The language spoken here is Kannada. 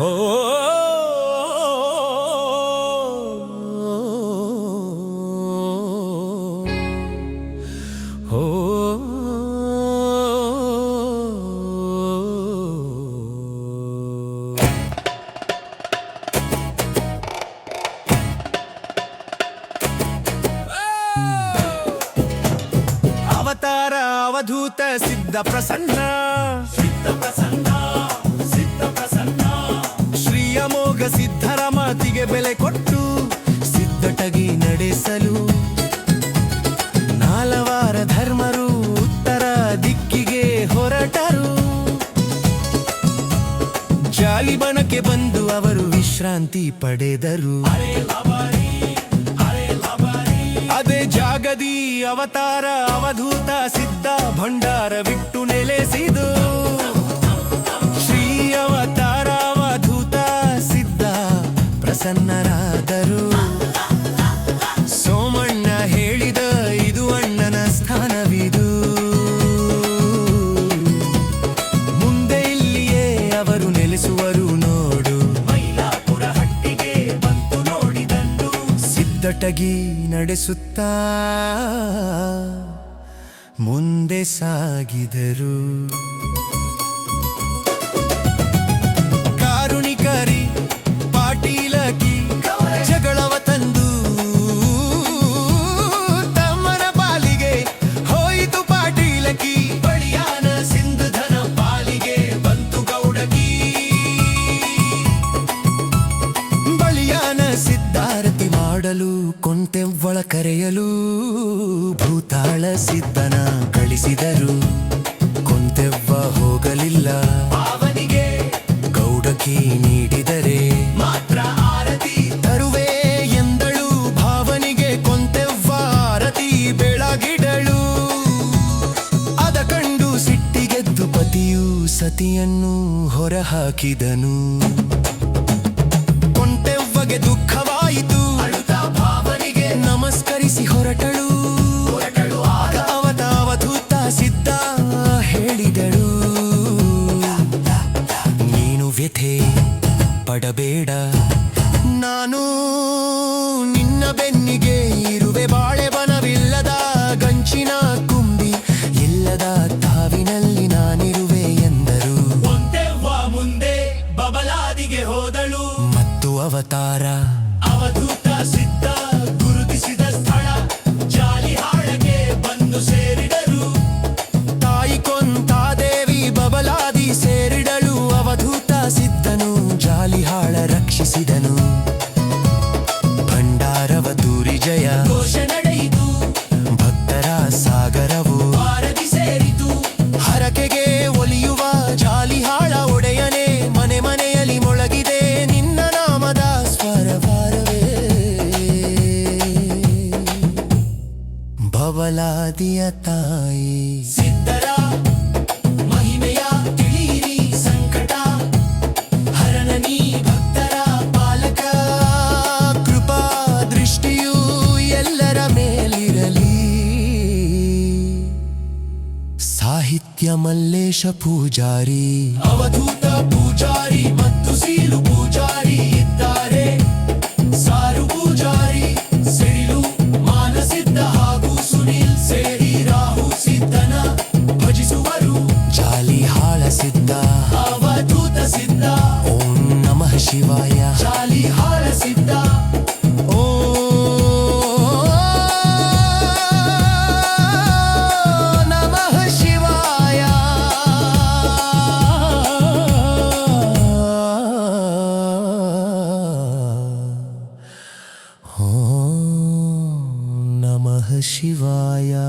ಹೋ ಹೋ ಅವತಾರ ಅವಧೂತ ಸಿದ್ಧ ಪ್ರಸನ್ನ ಜಾಲಿಬಣಕ್ಕೆ ಬಂದು ಅವರು ವಿಶ್ರಾಂತಿ ಪಡೆದರು. ಅದೇ ಜಾಗದಿ ಅವತಾರ, ಅವಧೂತ, ಸಿದ್ಧ, ಭಂಡಾರ ಬಿಟ್ಟು ನೆಲೆಸಿದು. ಶ್ರೀ ಅವತಾರ, ಅವಧೂತ, ಸಿದ್ಧ ಪ್ರಸನ್ನರಾದರು ಅವರು ನೆಲೆಸುವರು ನೋಡು. ಮೈಲಾಪುರ ಹಟ್ಟಿಗೆ ಬಂತು ನೋಡಿದಂದು ಸಿದ್ಧಟಗಿ ನಡೆಸುತ್ತಾ. ಮುಂದೆ ಸಾಗಿದರು. ಕೊಂತೆವ್ವಳ ಕರೆಯಲು ಭೂತಾಳ ಸಿದ್ಧನ ಕಳಿಸಿದರು. ಕೊಂತೆವ್ವ ಹೋಗಲಿಲ್ಲ. ಅವನಿಗೆ ಗೌಡಕಿ ನೀಡಿದರೆ. ಮಾತ್ರ ಆರತಿ. ತರುವೆ ಎಂದಳು ಭಾವನಿಗೆ ಕೊಂತೆವ್ವ ಆರತಿ ಬೆಳಗಿಡಳು ಅದ ಕಂಡು ಸಿಟ್ಟಿಗೆದ್ದು ಪತಿಯು ಸತಿಯನ್ನು ಹೊರಹಾಕಿದನು. ಪಡಬೇಡ. ನಾನು ನಿನ್ನ ಬೆನ್ನಿಗೆ ಇರುವೆ ಬಾಳೆ ಬನವಿಲ್ಲದ ಗಂಚಿನ ಕುಂಬಿ ಇಲ್ಲದ ತಾವಿನಲ್ಲಿ ನಾನಿರುವೆ ಎಂದರು. ಮುಂದೆ ಬಬಲಾದಿಗೆ ಹೋದಳು. ಮತ್ತು ಅವತಾರ. ಅವಧೂತ ಸಿದ್ಧ ರಕ್ಷಿಸಿದನು ಭಂಡಾರವ ದೂರಿ ಜಯ. ಭಕ್ತರ ಸಾಗರವು. ಸೇರಿತು ಹರಕೆಗೆ ಒಲಿಯುವ ಜಾಲಿಹಾಳ ಒಡೆಯನೆ. ಮನೆ ಮನೆಯಲ್ಲಿ ಮೊಳಗಿದೆ ನಿನ್ನ ನಾಮದ ಸ್ವರವಾರವೇ ಭವಲಾದಿಯ ತಾಯಿ. यमल्लेश पूजारी। अवधूत शिवाया